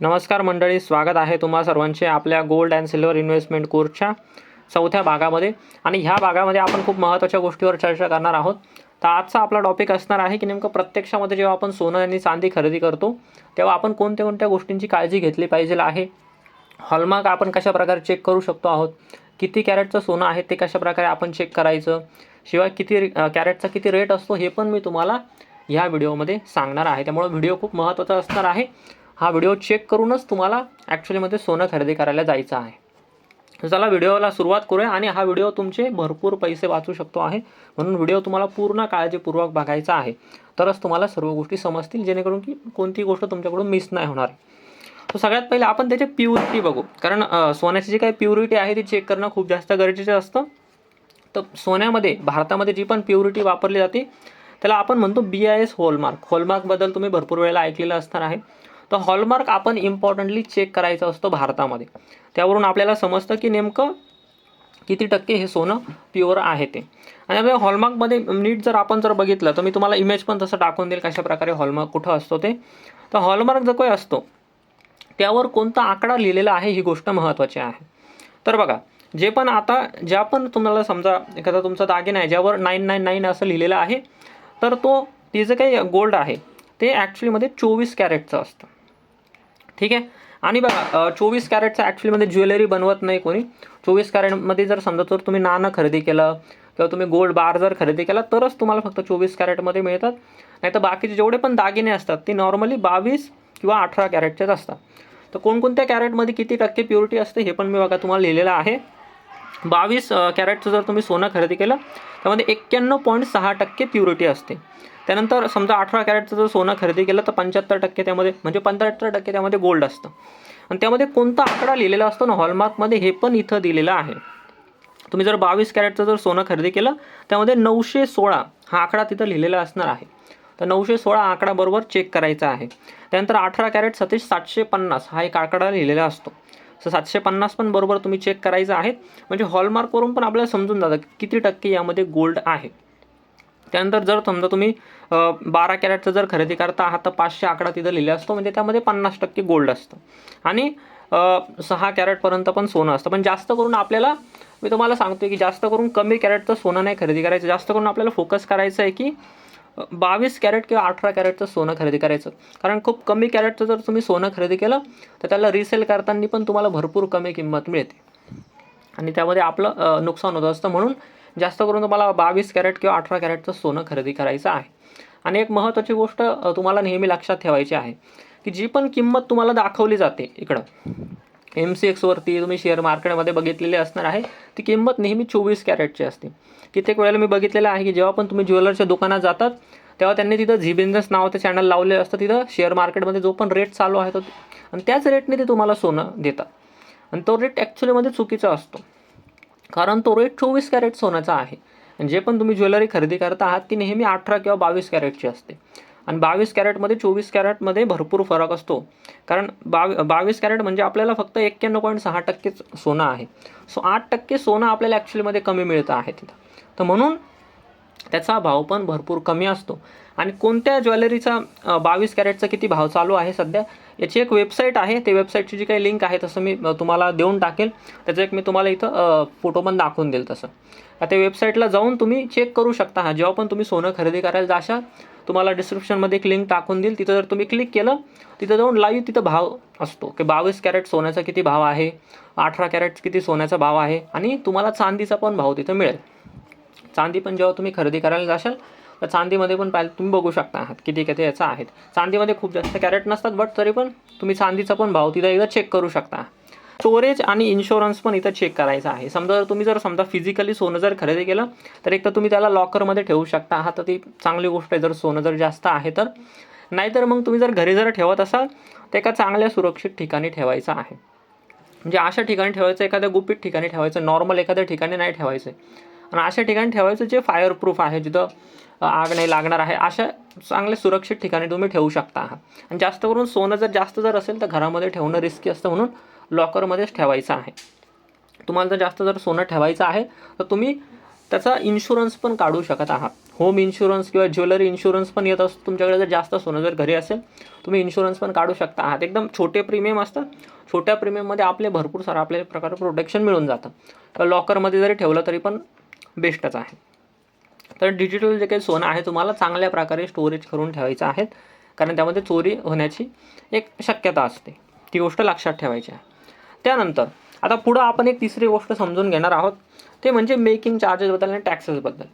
नमस्कार मंडळी स्वागत आहे तुम्हा सर्वांचे आपल्या गोल्ड अँड सिल्वर इन्व्हेस्टमेंट कोर्सच्या चौथ्या भागामध्ये. आणि ह्या भागामध्ये आपण खूप महत्त्वाच्या गोष्टीवर चर्चा करणार आहोत. तर आजचा आपला टॉपिक असणार आहे की नेमकं प्रत्यक्षामध्ये जेव्हा आपण सोनं आणि चांदी खरेदी करतो तेव्हा आपण कोणत्या कोणत्या गोष्टींची काळजी घेतली पाहिजे आहे? हॉलमार्क आपण कशा प्रकारे चेक करू शकतो आहोत? किती कॅरेटचं सोनं आहे ते कशा प्रकारे आपण चेक करायचं? शिवाय किती कॅरेटचा किती रेट असतो हे पण मी तुम्हाला ह्या व्हिडिओमध्ये सांगणार आहे. त्यामुळे व्हिडिओ खूप महत्त्वाचा असणार आहे. हा व्हिडिओ चेक करूनच तुम्हाला ॲक्च्युलीमध्ये सोनं खरेदी करायला जायचं आहे. चला व्हिडिओला सुरुवात करूया आणि हा व्हिडिओ तुमचे भरपूर पैसे वाचू शकतो आहे. म्हणून व्हिडिओ तुम्हाला पूर्ण काळजीपूर्वक बघायचा आहे. तरच तुम्हाला सर्व गोष्टी समजतील जेणेकरून की कोणती गोष्ट तुमच्याकडून मिस नाही होणार. तर सगळ्यात पहिले आपण त्याची प्युरिटी बघू. कारण सोन्याची जी काही प्युरिटी आहे ती चेक करणं खूप जास्त गरजेचं असतं. तर सोन्यामध्ये भारतामध्ये जी पण प्युरिटी वापरली जाते त्याला आपण म्हणतो बी आय एस हॉलमार्क हॉलमार्कबद्दल तुम्ही भरपूर वेळेला ऐकलेलं असणार आहे. तर हॉलमार्क आपण इम्पॉर्टंटली चेक करायचं असतो भारतामध्ये. त्यावरून आपल्याला समजतं की नेमकं किती टक्के हे सोनं प्युअर आहे ते. आणि आपल्या हॉलमार्कमध्ये नीट जर आपण जर बघितलं तर मी तुम्हाला इमेज पण तसं टाकून देईल कशा प्रकारे हॉलमार्क कुठं असतो ते. तर हॉलमार्क जो काही असतो त्यावर कोणता आकडा लिहिलेला आहे ही गोष्ट महत्त्वाची आहे. तर बघा जे पण आता ज्या पण तुम्हाला समजा एखादा तुमचा दागिना आहे ज्यावर नाईन नाईन नाईन असं लिहिलेलं आहे तर तो ते जे काही गोल्ड आहे ते ॲक्च्युलीमध्ये चोवीस कॅरेटचं असतं. ठीक आहे? आणि बघा चोवीस कॅरेटचं ॲक्च्युलीमध्ये ज्वेलरी बनवत नाही कोणी. चोवीस कॅरेटमध्ये जर समजा जर तुम्ही नाणं खरेदी केलं किंवा तुम्ही गोल्ड बार जर खरेदी केला तरच तुम्हाला फक्त चोवीस कॅरेटमध्ये मिळतात. नाही तर बाकीचे जेवढे पण दागिने असतात ते नॉर्मली बावीस किंवा अठरा कॅरेटचेच असतात. तर कोणकोणत्या कॅरेटमध्ये किती टक्के प्युरिटी असते हे पण मी बघा तुम्हाला लिहिलेलं आहे. बावीस कॅरेटचं जर तुम्ही सोनं खरेदी केलं त्यामध्ये एक्क्याण्णव पॉईंट सहा टक्के प्युरिटी असते. त्यानंतर समजा अठरा कॅरेटचं जर सोनं खरेदी केलं तर पंच्याहत्तर टक्के त्यामध्ये म्हणजे पंच्याहत्तर टक्के त्यामध्ये गोल्ड असतं. आणि त्यामध्ये कोणता आकडा लिहिलेला असतो ना हॉलमार्कमध्ये हे पण इथं दिलेलं आहे. तुम्ही जर बावीस कॅरेटचं जर सोनं खरेदी केलं त्यामध्ये नऊशे सोळा हा आकडा तिथं लिहिलेला असणार आहे. तर नऊशे सोळा आकडा बरोबर चेक करायचा आहे. त्यानंतर अठरा कॅरेट सतीश सातशे पन्नास हा एक आकडा लिहिलेला असतो. सो सातशे पन्नास पण बरोबर तुम्ही चेक करायचं आहे. म्हणजे हॉलमार्कवरून पण आपल्याला समजून जातं किती टक्के यामध्ये गोल्ड आहे. त्यानंतर जर समजा तुम्ही बारा कॅरेटचं जर खरेदी करता आहात तर पाचशे आकडा तिथं लिहिला असतो. म्हणजे त्यामध्ये पन्नास टक्के गोल्ड असतं. आणि सहा कॅरेटपर्यंत पण सोनं असतं. पण जास्त करून आपल्याला मी तुम्हाला सांगतो की जास्त करून कमी कॅरेटचं सोनं नाही खरेदी करायचं. जास्त करून आपल्याला फोकस करायचं आहे की बावीस कॅरेट किंवा अठरा कॅरेटचं सोनं खरेदी करायचं. कारण खूप कमी कॅरेटचं जर तुम्ही सोनं खरेदी केलं तर त्याला रिसेल करताना पण तुम्हाला भरपूर कमी किंमत मिळते. आणि त्यामध्ये आपलं नुकसान होत असतं. म्हणून जास्त करून तुम्हाला बावीस कॅरेट किंवा अठरा कॅरेटचं सोनं खरेदी करायचं आहे. आणि एक महत्त्वाची गोष्ट तुम्हाला नेहमी लक्षात ठेवायची आहे की जी पण किंमत तुम्हाला दाखवली जाते इकडं एम सी एक्सवरती तुम्ही शेअर मार्केटमध्ये बघितलेली असणार आहे ती किंमत नेहमी चोवीस कॅरेटची असते. कित्येक वेळेला मी बघितलेलं आहे की जेव्हा पण तुम्ही ज्वेलरच्या दुकानात जातात तेव्हा त्यांनी तिथं झी बिझनेस नावाचं चॅनल लावले असतं. तिथं शेअर मार्केटमध्ये जो पण रेट चालू आहे तो आणि त्याच रेटने ते तुम्हाला सोनं देतात. आणि तो रेट ॲक्च्युलीमध्ये चुकीचा असतो. कारण तो रेट चोवीस कॅरेट सोन्याचा आहे. आणि जे पण तुम्ही ज्वेलरी खरेदी करता आहात ती नेहमी अठरा किंवा बावीस कॅरेटची असते. आणि बावीस कॅरेटमध्ये चोवीस कॅरेटमध्ये भरपूर फरक असतो. कारण बावी बावीस कॅरेट म्हणजे आपल्याला फक्त एक्क्याण्णव पॉईंट सहा टक्केच सोनं आहे. सो आठ टक्के सोनं आपल्याला ॲक्च्युलीमध्ये कमी मिळतं आहे तिथं. तर म्हणून त्याचा भाव पण भरपूर कमी असतो. आणि कोणत्या ज्वेलरीचा बावीस कॅरेटचा किती भाव चालू आहे सध्या? याची एक वेबसाईट आहे. ते वेबसाईटची जी काही लिंक आहे तसं मी तुम्हाला देऊन टाकेल. त्याचं एक मी तुम्हाला इथं फोटो पण दाखवून देईल तसं. आता त्या वेबसाईटला जाऊन तुम्ही चेक करू शकता. हा जेव्हा पण तुम्ही सोनं खरेदी करायला जाशाल तुम्हाला डिस्क्रिप्शनमध्ये एक लिंक टाकून देईल. तिथं जर तुम्ही क्लिक केलं तिथं जाऊन लाईव्ह तिथं भाव असतो. की बावीस कॅरेट सोन्याचा किती भाव आहे? अठरा कॅरेट किती सोन्याचा भाव आहे? आणि तुम्हाला चांदीचा पण भाव तिथं मिळेल. चांदी पण जेव्हा तुम्ही खरेदी करायला जाशाल तर चांदीमध्ये पण पाहिलं तुम्ही बघू शकता आहात किती किती याचा आहेत. चांदीमध्ये खूप जास्त कॅरेट नसतात बट तरी पण तुम्ही चांदीचा पण भाव तिथं एकदा चेक करू शकता. स्टोरेज आणि इन्शुरन्स पण इथं चेक करायचा आहे. समजा जर तुम्ही जर समजा फिजिकली सोनं जर खरेदी केलं तर एक तर तुम्ही त्याला लॉकरमध्ये ठेवू शकता हा तर ती चांगली गोष्ट आहे जर सोनं जर जास्त आहे तर. नाहीतर मग तुम्ही जर घरी जर ठेवत असाल तर एका चांगल्या सुरक्षित ठिकाणी ठेवायचं आहे. म्हणजे अशा ठिकाणी ठेवायचं एखाद्या गुपित ठिकाणी ठेवायचं नॉर्मल एखाद्या ठिकाणी नाही ठेवायचं. आणि अशा ठिकाणी ठेवायचं जे फायर प्रूफ आहे जिथं आग नाही लागणार आहे. अशा चांगल्या सुरक्षित ठिकाणी तुम्ही ठेवू शकता. आहात आणि जास्त करून सोनं जर जास्त जर असेल तर घरामध्ये ठेवणं रिस्की असतं म्हणून लॉकरमध्येच ठेवायचं आहे. तुम्हाला जर जास्त जर सोनं ठेवायचं आहे तर तुम्ही त्याचा इन्शुरन्स पण काढू शकत आहात. होम इन्शुरन्स किंवा ज्वेलरी इन्शुरन्स पण येत असतो. तुमच्याकडे जर जास्त सोनं जर घरी असेल तुम्ही इन्शुरन्स पण काढू शकता आहात. एकदम छोटे प्रीमियम असतात. छोट्या प्रीमियममध्ये आपले भरपूर सारं आपल्याला प्रकारे प्रोटेक्शन मिळून जातं. तर लॉकरमध्ये जरी ठेवलं तरी पण बेस्टच आहे. तर डिजिटल जे काही सोनं आहे तुम्हाला चांगल्या प्रकारे स्टोरेज करून ठेवायचं आहे कारण त्यामध्ये चोरी होण्याची एक शक्यता असते. ती गोष्ट लक्षात ठेवायची आहे. त्यानंतर आता पुढं आपण एक तिसरी गोष्ट समजून घेणार आहोत. ते म्हणजे मेकिंग चार्जेसबद्दल आणि टॅक्सेसबद्दल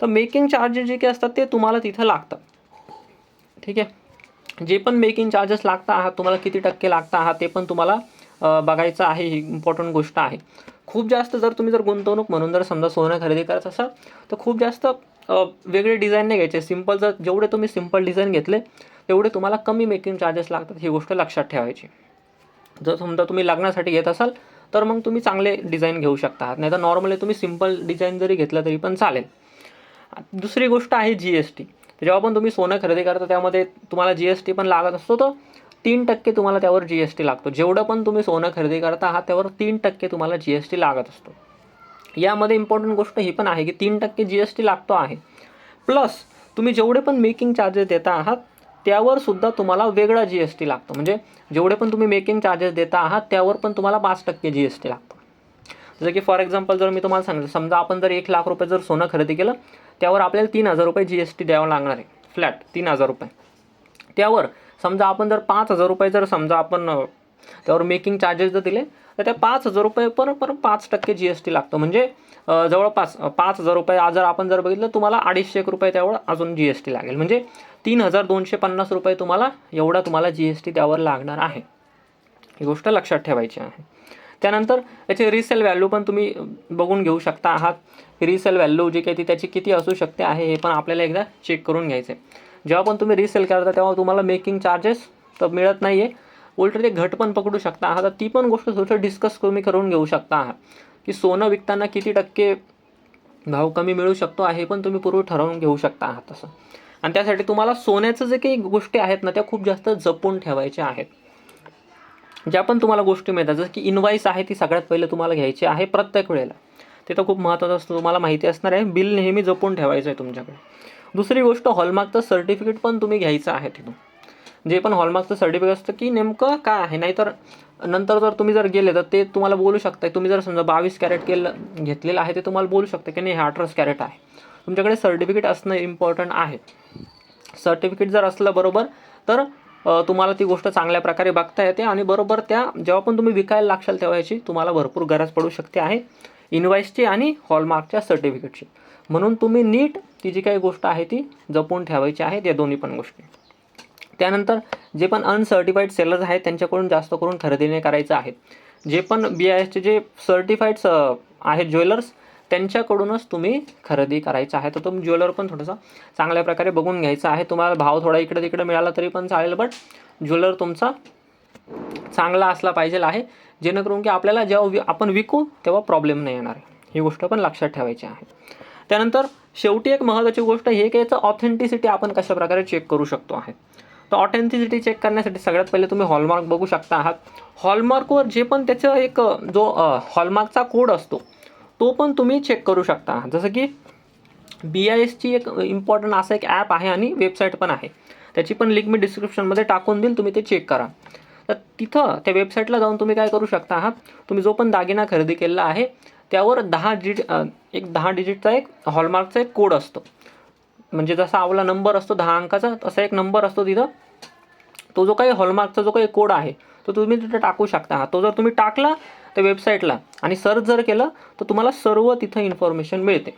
तर मेकिंग चार्जेस जे काही असतात ते तुम्हाला तिथं लागतात. ठीक आहे? जे पण मेकिंग चार्जेस लागता आहात तुम्हाला किती टक्के लागता आहात ते पण तुम्हाला बघायचं आहे. ही इम्पॉर्टंट गोष्ट आहे. खूप जास्त जर तुम्ही जर गुंतवणूक म्हणून जर समजा सोनं खरेदी करत असाल तर खूप जास्त वेगळे डिझाईन नाही घ्यायचे. सिंपल जर जेवढे तुम्ही सिंपल डिझाईन घेतले तेवढे तुम्हाला कमी मेकिंग चार्जेस लागतात ही गोष्ट लक्षात ठेवायची. जर समजा तुम्ही लग्नासाठी घेत असाल तर मग तुम्ही चांगले डिझाईन घेऊ शकता नाही तर नॉर्मली तुम्ही सिंपल डिझाईन जरी घेतलं तरी पण चालेल. दुसरी गोष्ट आहे जी एस टी जेव्हा पण तुम्ही सोनं खरेदी करता त्यामध्ये तुम्हाला जी एस टी पण लागत असतो तो. तीन टक्के तुम्हाला त्यावर जी एस टी लागतो. जेवढं पण तुम्ही सोनं खरेदी करता आहात त्यावर तीन टक्के तुम्हाला जी एस टी लागत असतो. यामध्ये इम्पॉर्टंट गोष्ट ही पण आहे की तीन टक्के जी एस टी लागतो आहे. प्लस तुम्ही जेवढे पण मेकिंग चार्जेस देता आहात त्यावर सुद्धा तुम्हाला वेगळा जी एस टी लागतो. म्हणजे जेवढे पण तुम्ही मेकिंग चार्जेस देता आहात त्यावर पण तुम्हाला पाच टक्के जी एस टी लागतो. जसं की फॉर एक्झाम्पल जर मी तुम्हाला सांगितलं समजा आपण जर एक लाख रुपये जर सोनं खरेदी केलं त्यावर आपल्याला तीन हजार रुपये जी एस टी द्यावं लागणार आहे. फ्लॅट तीन हजार रुपये. त्यावर समजा आपण जर पाच हजार रुपये जर समजा आपण त्यावर मेकिंग चार्जेस जर दिले तर त्या पाच हजार रुपये पर पर पाच टक्के जी एस टी लागतो. म्हणजे जवळपास पाच हजार रुपये आज जर आपण जर बघितलं तुम्हाला अडीचशे एक रुपये त्यावर अजून जी एस टी लागेल. म्हणजे तीन हजार दोनशे पन्नास रुपये तुम्हाला एवढा तुम्हाला जी एस टी त्यावर लागणार आहे. ही गोष्ट लक्षात ठेवायची आहे. त्यानंतर त्याचे रिसेल व्हॅल्यू पण तुम्ही बघून घेऊ शकता आहात. रिसेल व्हॅल्यू जी काही ती त्याची किती असू शकते आहे हे पण आपल्याला एकदा चेक करून घ्यायचं आहे जेव्हा पण तुम्ही रिसेल करता तेव्हा तुम्हाला मेकिंग चार्जेस तर मिळत नाही आहे उलट ते घट पण पकडू शकता आहात. तर ती पण गोष्ट थोडंसं डिस्कस तुम्ही करून घेऊ शकता आहात. की सोनं विकताना किती टक्के भाव कमी मिळू शकतो आहे पण तुम्ही पूर्वी ठरवून घेऊ शकता आहात तसं आणि त्यासाठी तुम्हाला सोन्याचं जे काही गोष्टी आहेत ना त्या खूप जास्त जपून ठेवायच्या आहेत. ज्या पण तुम्हाला गोष्टी मिळतात जसं की इनवाईस आहे ती सगळ्यात पहिले तुम्हाला घ्यायची आहे प्रत्येक वेळेला. ते तर खूप महत्त्वाचं असतं तुम्हाला माहिती असणार आहे. बिल नेहमी जपून ठेवायचं आहे तुमच्याकडे. दुसरी गोष्ट हॉलमार्कचं सर्टिफिकेट पण तुम्ही घ्यायचं आहे तिथून. जे पण हॉलमार्कचं सर्टिफिकेट असतं की नेमकं काय आहे? नाहीतर नंतर जर तुम्ही जर गेले तर ते तुम्हाला बोलू शकता तुम्ही जर समजा बावीस कॅरेट केलं घेतलेलं आहे ते तुम्हाला बोलू शकता की नाही हे अठराच कॅरेट आहे. तुमच्याकडे सर्टिफिकेट असणं इम्पॉर्टंट आहे. सर्टिफिकेट जर असलं बरोबर तर तुम्हाला ती गोष्ट चांगल्या प्रकारे बघता येते आणि बरोबर त्या जेव्हा पण तुम्ही विकायला लागशाल तेव्हा याची तुम्हाला भरपूर गरज पडू शकते आहे. इनवाईसची आणि हॉलमार्कच्या सर्टिफिकेटची म्हणून तुम्ही नीट ती जी काही गोष्ट आहे ती जपून ठेवायची आहे या दोन्ही पण गोष्टी. त्यानंतर जे पण अनसर्टिफाईड सेलर्स आहेत त्यांच्याकडून जास्त करून खरेदीने करायचं आहे. जे पण बी आय एसचे जे सर्टिफाईड आहेत ज्वेलर्स त्यांच्याकडूनच तुम्ही खरेदी करायचं आहे. तर तुम्ही ज्वेलर पण थोडंसं चांगल्या प्रकारे बघून घ्यायचं आहे. तुम्हाला भाव थोडा इकडे तिकडे मिळाला तरी पण चालेल बट ज्वेलर तुमचा चांगला असला पाहिजे आहे. जेणेकरून की आपल्याला जेव्हा वि आपण विकू तेव्हा प्रॉब्लेम नाही येणार ही गोष्ट पण लक्षात ठेवायची आहे. त्यानंतर शेवटी एक महत्त्वाची गोष्ट हे की याचं ऑथेंटिसिटी आपण कशा प्रकारे चेक करू शकतो आहे. तर ऑथेंटिसिटी चेक करण्यासाठी सगळ्यात पहिले तुम्ही हॉलमार्क बघू शकता आहात. हॉलमार्कवर जे पण त्याचं एक जो हॉलमार्कचा कोड असतो तो पण तुम्ही चेक करू शकता आहात. जसं की बी आय एसची एक इम्पॉर्टंट असं एक ॲप आहे आणि वेबसाईट पण आहे. त्याची पण लिंक मी डिस्क्रिप्शनमध्ये टाकून देईल तुम्ही ते चेक करा. तर तिथं त्या वेबसाईटला जाऊन तुम्ही काय करू शकता आहात? तुम्ही जो पण दागिना खरेदी केलेला आहे त्यावर दहा डिजिट एक दहा डिजिटचा एक हॉलमार्कचा एक कोड असतो. म्हणजे जसा आपला नंबर असतो दहा अंकाचा तसा एक नंबर असतो तिथं. तो जो काही हॉलमार्कचा जो काही कोड आहे तो तुम्ही तिथं टाकू शकता. हा तो जर तुम्ही टाकला त्या वेबसाईटला आणि सर्च जर केलं तर तुम्हाला सर्व तिथं इन्फॉर्मेशन मिळते.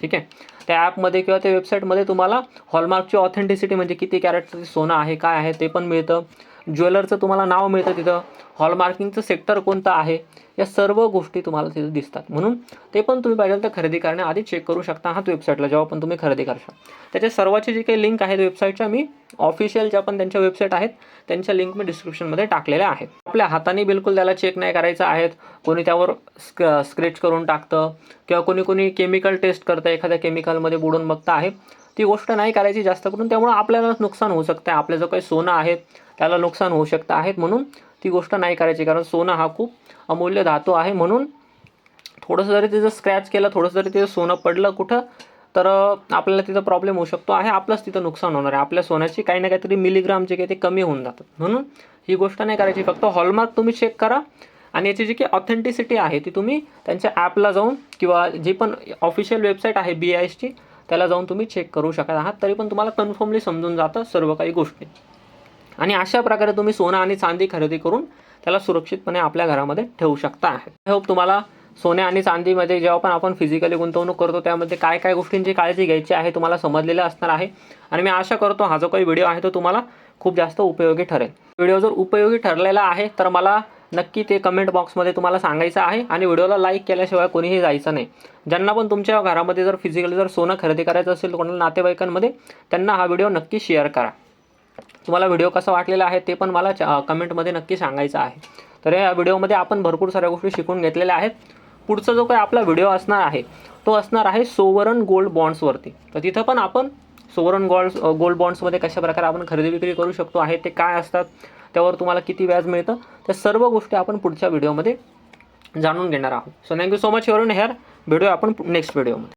ठीक आहे? त्या ॲपमध्ये किंवा त्या वेबसाईटमध्ये तुम्हाला हॉलमार्कची ऑथेंटिसिटी म्हणजे किती कॅरेटचं सोनं आहे काय आहे ते पण मिळतं. ज्वेलरचं तुम्हाला नाव मिळतं तिथं. हॉलमार्किंगचं सेक्टर कोणतं आहे? या सर्व गोष्टी तुम्हाला तिथं दिसतात. म्हणून ते पण तुम्ही पाहिजे तर खरेदी करण्याआधी चेक करू शकता आहात वेबसाईटला जेव्हा पण तुम्ही खरेदी करता त्याच्या सर्वाचे जे काही लिंक आहेत वेबसाईटच्या मी ऑफिशियल ज्या पण त्यांच्या वेबसाईट आहेत त्यांच्या लिंक मी डिस्क्रिप्शनमध्ये टाकलेल्या आहेत. आपल्या हाताने बिलकुल त्याला चेक नाही करायचं आहेत. कोणी त्यावर स्क स्क्रेच करून टाकतं किंवा कोणी कोणी केमिकल टेस्ट करतं एखाद्या केमिकलमध्ये बुडून बघतं आहे. ती गोष्ट नाही करायची जास्त करून त्यामुळं आपल्यालाच नुकसान होऊ शकतं. आहे आपलं जो काही सोनं आहे त्याला नुकसान होऊ शकतं आहेत म्हणून ती गोष्ट नाही करायची. कारण सोनं हा खूप अमूल्य धातू आहे म्हणून थोडंसं जरी तिचं स्क्रॅच केलं थोडंसं जरी तिथं सोनं पडलं कुठं तर आपल्याला तिथं प्रॉब्लेम होऊ शकतो. आहे आपलंच तिथं नुकसान होणार आहे. आपल्या सोन्याची काही ना काहीतरी मिलीग्राम जे काही ते कमी होऊन जातात. म्हणून ही गोष्ट नाही करायची. फक्त हॉलमार्क तुम्ही चेक करा आणि याची जी काही ऑथेंटिसिटी आहे ती तुम्ही त्यांच्या ॲपला जाऊन किंवा जी पण ऑफिशियल वेबसाईट आहे बी आय एसची त्याला जाऊन तुम्ही चेक करू शकत आहात तरी पण तुम्हाला कन्फर्मली समजून जातं सर्व काही गोष्टी. आणि अशा प्रकारे तुम्ही सोनं आणि चांदी खरेदी करून त्याला सुरक्षितपणे आपल्या घरामध्ये ठेवू शकता. आहे आय होप तुम्हाला सोने आणि चांदीमध्ये जेव्हा पण आपण फिजिकली गुंतवणूक करतो त्यामध्ये काय काय गोष्टींची काळजी घ्यायची आहे तुम्हाला समजलेलं असणार आहे. आणि मी आशा करतो हा जो काही व्हिडिओ आहे तो तुम्हाला खूप जास्त उपयोगी ठरेल. व्हिडिओ जर उपयोगी ठरलेला आहे तर मला नक्की ते कमेंट बॉक्समध्ये तुम्हाला सांगायचं आहे आणि व्हिडिओला लाईक केल्याशिवाय कोणीही जायचं नाही. ज्यांना पण तुमच्या घरामध्ये जर फिजिकली जर सोनं खरेदी करायचं असेल कोणाला नातेवाईकांमध्ये त्यांना हा व्हिडिओ नक्की शेअर करा. तुम्हाला व्हिडिओ कसा वाटलेला आहे ते पण मला च- कमेंटमध्ये नक्की सांगायचं आहे. तर या व्हिडिओमध्ये आपण भरपूर साऱ्या गोष्टी शिकून घेतलेल्या आहेत. पुढचा जो काही आपला व्हिडिओ असणार आहे तो असणार आहे सोवरन गोल्ड बॉन्ड्सवरती तर तिथं पण आपण सोवरन गोल्ड गोल्ड बॉन्ड्समध्ये कशा प्रकारे आपण खरेदी विक्री करू शकतो आहे ते काय असतात त्यावर तुम्हाला किती व्याज मिळतं त्या सर्व गोष्टी आपण पुढच्या व्हिडिओमध्ये जाणून घेणार आहोत. So thank you so much you're here भेटूया आपण नेक्स्ट व्हिडिओमध्ये